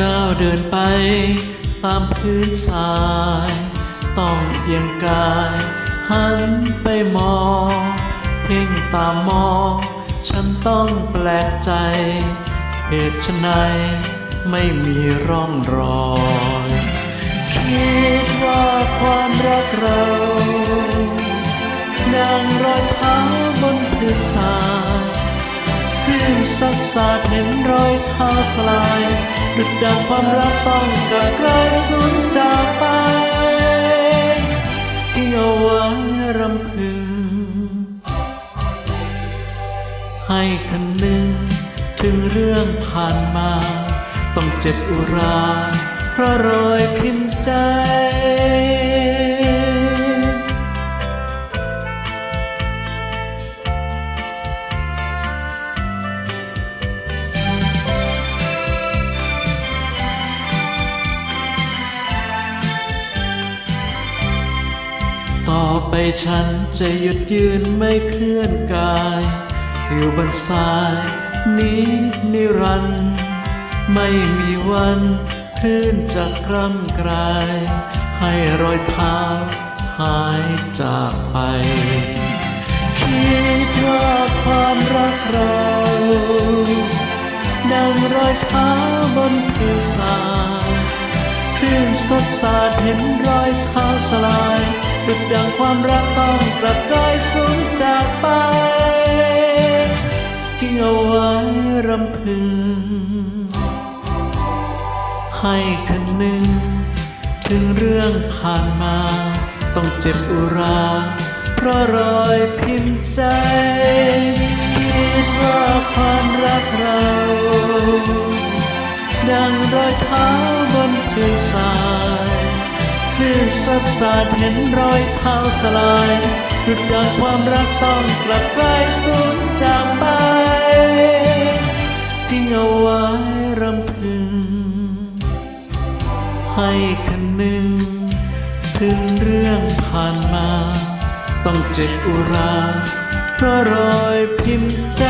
ก้าวเดินไป ตามพื้นทราย ต้องเอียงกาย หันไปมอง เพ่งตามมอง ฉันต้องแปลกใจ เหตุไฉนไม่มีร่องรอยคิดว่าความรักเราดังรอยเท้าบนพื้นทราย คลื่นซัดสาดเห็นรอยเท้าสลายดุดดังความรักต้องกระกลายสูญจากไปทิ้งเอาไว้รำพึงให้คันหนึ่งถึงเรื่องผ่านมา ต้องเจ็บอุราเพราะรอยพิมพ์ใจ ต่อไปฉันจะหยุดยืนไม่เคลื่อนกาย อยู่บนทรายนี้นิรันดร์ไม่มีวันคลื่นจะกร่ำกราย ให้รอยเท้าหายจากไป คิดว่าความรักเรา ดังรอยเท้าบนผิวทรายคลื่นสดสาดเห็นรอยเท้าสลาย ดุดดังความรักต้องกลับกลายสูญจากไปทิ้งเอาไว้รำพึง ให้คันหนึ่ง ถึงเรื่องผ่านมา ต้องเจ็บอุรา เพราะรอยพิมพ์ใจ คิดว่าความรักเรา ดังรอยเท้าบนพื้นทราย คลื่นซัดสาดเห็นรอยเท้าสลายดุดดังความรักต้องกลับกลายสูญจากไปทิ้งเอาไว้รำพึง ให้คันหนึ่งถึงเรื่องผ่านมา ต้องเจ็บอุราเพราะรอยพิมพ์ใจ